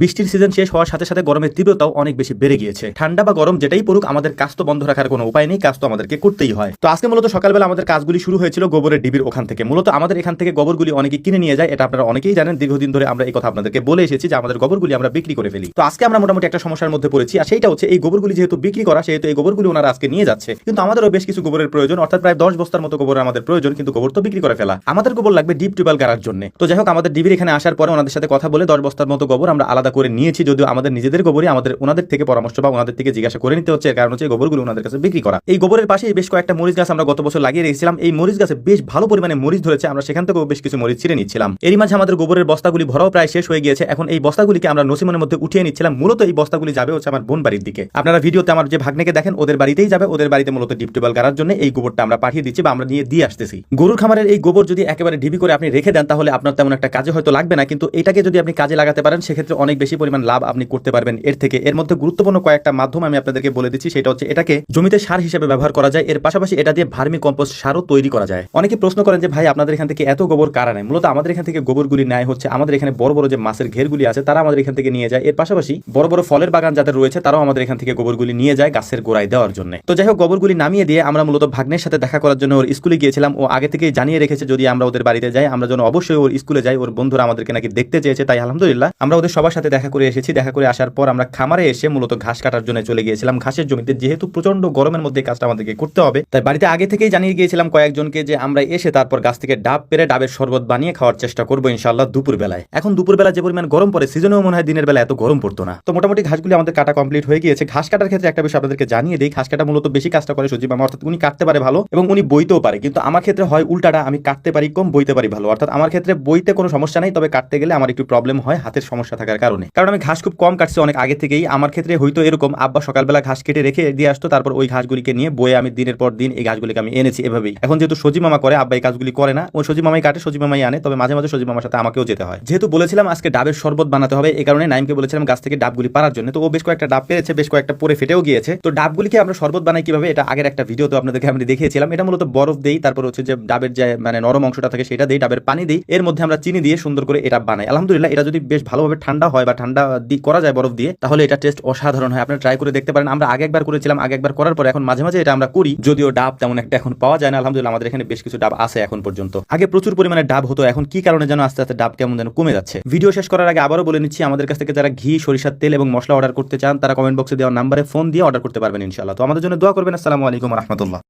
বৃষ্টির সিজন শেষ হওয়ার সাথে সাথে গরমের তীব্রতাও অনেক বেশি বেড়ে গিয়েছে। ঠান্ডা বা গরম যেটাই পড়ুক, আমাদের কাজ তো বন্ধ রাখার কোনো উপায় নেই, কাজ তো আমাদেরকে করতেই হয়। তো আজকে মূলত সকালবেলা আমাদের কাজগুলি শুরু হয়েছিল গোবরের ডিবির ওখান থেকে। মূলত আমাদের এখান থেকে গোবরগুলি অনেকে কিনে নিয়ে যায়, এটা আপনারা অনেকেই জানেন। দীর্ঘদিন ধরে আমরা এই কথা আপনাদেরকে বলে এসেছি যে আমাদের গোবরগুলি আমরা বিক্রি করে ফেলি। তো আজকে আমরা মোটামুটি একটা সমস্যার মধ্যে পড়েছি, আর সেইটা হচ্ছে এই গোবরগুলি যেহেতু বিক্রি করা, সেহেতু এই গোবরগুলি ওনারা আজকে নিয়ে যাচ্ছে। কিন্তু আমাদেরও বেশ কিছু গোবরের প্রয়োজন, অর্থাৎ প্রায় দশ বস্তার মতো গোবর আমাদের প্রয়োজন, কিন্তু গোবর তো বিক্রি করে ফেলা। আমাদের গোবর লাগবে ডিপ টিউবওয়েল গাড়ার জন্য। তো যাই হোক, আমাদের ডিবির এখানে আসার পরে ওনাদের সাথে কথা বলে দশ বস্তার মতো গোবর আমরা আলাদা করে নিয়েছি, যদিও আমাদের নিজেদের গোবরই আমাদের ওনাদের থেকে পরামর্শ বা ওনাদের থেকে জিজ্ঞাসা করে নিতে হচ্ছে। কারণ হচ্ছে গোবরগুলো ওনাদের কাছে বিক্রি করা। এই গোবরের পাশে বেশ কয়েকটা মরিচ গাছ আমরা গত বছর লাগিয়ে রেখেছিলাম। এই মরিচ গাছে বেশ ভালো পরিমাণে মরিচ ধরেছে। আমরা সেখান থেকেও বেশ কিছু মরিচ ছিঁড়ে নিচ্ছিলাম। এরই মাঝে আমাদের গোবরের বস্তাগুলি ভরাও প্রায় শেষ হয়ে গিয়েছে। এখন এই বস্তাগুলিকে আমরা নসিমনের মধ্যে উঠিয়ে নিচ্ছিলাম। মূলত এই বস্তাগুলি যাবে হচ্ছে আমার বোন বাড়ির দিকে। আপনারা ভিডিওতে আমার যে ভাগ্নেকে দেখেন, ওদের বাড়িতেই যাবে। ওদের বাড়িতে মূলত ডিপ টিউবওয়েল গাড়ার জন্য এই গোবরটা আমরা পাঠিয়ে দিচ্ছি বা আমরা নিয়ে দিয়ে আসতেছি। গরুর খামারের এই গোবর যদি একেবারে ঢিবি করে আপনি রেখে দেন, তাহলে আপনার তেমন একটা কাজে হয়তো লাগবে না। কিন্তু এটাকে যদি আপনি কাজে লাগাতে পারেন, সেক্ষেত্রে অনেক বেশি পরিমাণ লাভ আপনি করতে পারবেন এর থেকে। এর মধ্যে গুরুত্বপূর্ণ কয়েকটা মাধ্যম আমি আপনাদেরকে বলে দিচ্ছি, সেটা হচ্ছে এটাকে জমিতে সার হিসেবে ব্যবহার করা যায়। এর পাশাপাশি এটা দিয়ে ভার্মি কম্পোস্ট সারও তৈরি করা যায়। অনেকে প্রশ্ন করেন যে, ভাই, আপনাদের এখান থেকে এত গোবর কারা নেয়? মূলত আমাদের এখান থেকে গোবরগুলি নেয় হচ্ছে আমাদের এখানে বড় বড় যে মাছের ঘেরগুলি আছে তারা আমাদের এখান থেকে নিয়ে যায়। এর পাশাপাশি বড় বড় ফলের বাগান যাদের রয়েছে, তারাও আমাদের এখান থেকে গোবরগুলি নিয়ে যায় গাছের গোড়ায় দেওয়ার জন্য। তো যাই হোক, গোবরগুলি নামিয়ে দিয়ে আমরা মূলত ভাগ্নের সাথে দেখা করার জন্য ওর স্কুলে গিয়েছিলাম। ও আগে থেকেই জানিয়ে রেখেছে, যদি আমরা ওদের বাড়িতে যাই, আমরা যেন অবশ্যই ওর স্কুলে যাই, ওর বন্ধুরা আমাদেরকে নাকি দেখতে চেয়েছে। তাই আলহামদুলিল্লাহ, আমরা ওদের সবার সাথে দেখা করে এসেছি। দেখা করে আসার পর আমরা খামারে এসে মূলত ঘাস কাটার জন্য চলে গিয়েছিলাম। ঘাসের জমিতে যেহেতু প্রচণ্ড গরমের মধ্যে কাজটা আমাদেরকে করতে হবে, তাই বাড়িতে আগে থেকেই জানিয়ে গিয়েছিলাম কয়েকজনকে যে আমরা এসে তারপর গাছ থেকে ডাব পেরে ডাবের শরবত বানিয়ে খাওয়ার চেষ্টা করব ইনশাল্লাহ দুপুর বেলায় এখন দুপুর বেলা যে পরিমাণ গরম পড়ে সিজনেও মনে হয় দিনের বেলা এত গরম পড়তো না। তো মোটামুটি ঘাসগুলি আমাদের কাটা কমপ্লিট হয়ে গিয়েছে। ঘাস কাটার ক্ষেত্রে একটা বিষয় আপনাদেরকে জানিয়ে দিই, ঘাস কাটা মূলত বেশি কাজটা করে সজীব মামা, অর্থাৎ উনি কাটতে পারে ভালো এবং উনি বইতেও পারে। কিন্তু আমার ক্ষেত্রে হয় উল্টাটা, আমি কাটতে পারি কম, বইতে পারি ভালো। অর্থাৎ আমার ক্ষেত্রে বইতে কোনো সমস্যা নেই, তবে কাটতে গেলে আমার একটু প্রবলেম হয়, হাতের সমস্যা থাকার কারণে। কারণ আমি ঘাস খুব কম কাটছি অনেক আগে থেকেই। আমার ক্ষেত্রে হয়তো এরকম আব্বা সকালবেলা ঘাস কেটে রেখে দিয়ে আসতো, তারপর ওই ঘাসগুলিকে নিয়ে বয়ে আমি দিনের পর দিন এই ঘাসগুলিকে আমি এনেছি এভাবেই। এখন যেহেতু সজি মামা করে, আব্বা এই কাজগুলি করে না, ও সজি মামাই কাটে সজি মামাই আনে, তবে মাঝে মাঝে সজি মামার সাথে আমাকেও যেতে হয়। যেহেতু বলেছিলাম আজকে ডাবের শরবত বানাতে হবে এই কারণে নাইমকে বলেছিলাম গাছ থেকে ডাবগুলি পারার জন্য। তো ও বেশ কয়েকটা ডাব পেরেছে, বেশ কয়েকটা পরে ফেটেও গিয়েছে। তো ডাবগুলিকে আমরা শরবত বানাই কীভাবে, এটা আগের একটা ভিডিও তো আপনাদেরকে আমি দেখিয়েছিলাম। এটা মূলত বরফ দেই, তারপর হচ্ছে যে ডাবের যে মানে নরম অংশটা থাকে সেটা দেই, ডাবের পানি দিই। এর মধ্যে আমরা চিনি দিয়ে সুন্দর করে এটা বানাই। আলহামদুলিল্লাহ, এটা যদি বেশ ভালোভাবে ঠান্ডা হয় বা ঠান্ডা করা যায় বরফ দিয়ে, তাহলে এটা টেস্ট অসাধারণ হয়। আপনারা ট্রাই করে দেখতে পারেন। আমরা আগে একবার করেছিলাম, আগে একবার করার পর এখন মাঝে মাঝে এটা আমরা করি। যদিও ডাব তেমন একটা এখন পাওয়া যায় না, আলহামদুলিল্লাহ আমাদের এখানে বেশ কিছু ডাব আছে এখন পর্যন্ত। আগে প্রচুর পরিমাণে ডাব হতো, এখন কি কারণে যেন আস্তে আস্তে ডাব কেমন যেন কমে যাচ্ছে? ভিডিও শেষ করার আগে আবারও বলে নিচ্ছি, আমাদের কাছ থেকে যারা ঘি, সরিষার তেল এবং মশলা অর্ডার করতে চান, তারা কমেন্ট বক্সে দেওয়া নাম্বারে ফোন দিয়ে অর্ডার করতে পারবেন ইনশাআল্লাহ। তো আমাদের জন্য দোয়া করবেন। আসসালামু আলাইকুম রহমতুল্লাহ।